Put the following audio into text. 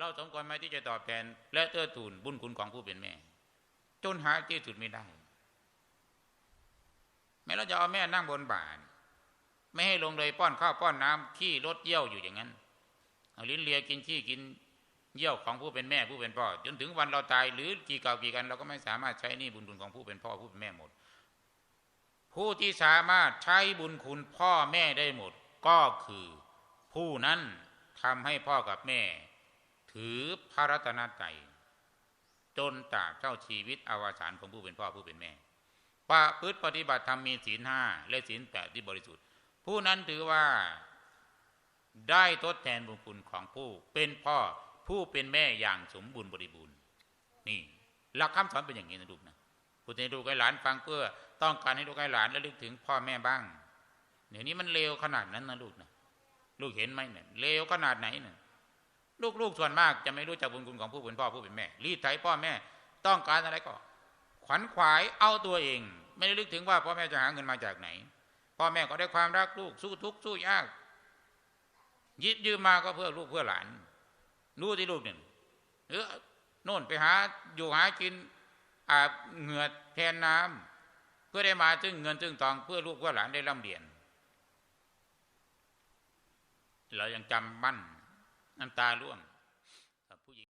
เราสมควรไหมที่จะตอบแทน และเตื้อทูนบุญคุณของผู้เป็นแม่ จนหาที่สุดไม่ได้ แม้เราจะเอาแม่นั่งบนบานไม่ให้ลงเลยป้อนข้าวป้อนน้ำขี้รถเยี่ยวอยู่อย่างนั้นเอาลิ้นเลียกินขี้กินเยี่ยวของผู้เป็นแม่ผู้เป็นพ่อ จนถึงวันเราตายหรือกี่เก่ากี่กัน เราก็ไม่สามารถใช้นี่บุญคุณของผู้เป็นพ่อผู้เป็นแม่หมด ผู้ที่สามารถใช้บุญคุณพ่อแม่ได้หมด ก็คือ ผู้นั้นทำให้พ่อกับแม่ ถือพระรัตนตรัยจนตราบเจ้าชีวิตอวสานของผู้เป็นพ่อผู้เป็นแม่ประพฤติปฏิบัติธรรมมีศีลห้าและศีลแปดที่บริสุทธิ์ ผู้นั้นถือว่าได้ทดแทนบุญคุณของผู้เป็นพ่อผู้เป็นแม่อย่างสมบูรณ์บริบูรณ์ นี่หลักคำสอนเป็นอย่างนี้นะลูกนะพูดให้ลูกให้หลานฟังเพื่อต้องการให้ลูกให้หลานและลึกถึงพ่อแม่บ้าง เดี๋ยวนี้มันเลวขนาดนั้นนะลูกนะลูกเห็นไหมเนี่ยเลวขนาดไหนเนี่ย ลูกๆส่วนมากจะไม่รู้จักบุญคุณของผู้เป็นพ่อผู้เป็นแม่ รีดไถพ่อแม่ ต้องการอะไรก็ ขวัญขวายเอาตัวเอง ไม่ได้ลึกถึงว่าพ่อแม่จะหาเงินมาจากไหน พ่อแม่ก็ได้ความรักลูกสู้ทุกข์สู้ยากยิบยืมมาก็เพื่อลูกเพื่อหลาน รู้ที่ลูกเนี่ยหรือโน่นไปหาอยู่หากินอาบเหงื่อแทนน้ำเพื่อได้มาจึงเงินจึงทองเพื่อลูกเพื่อหลานได้ร่ำเรียน เรายังจำบั้น น้ำตาร่วง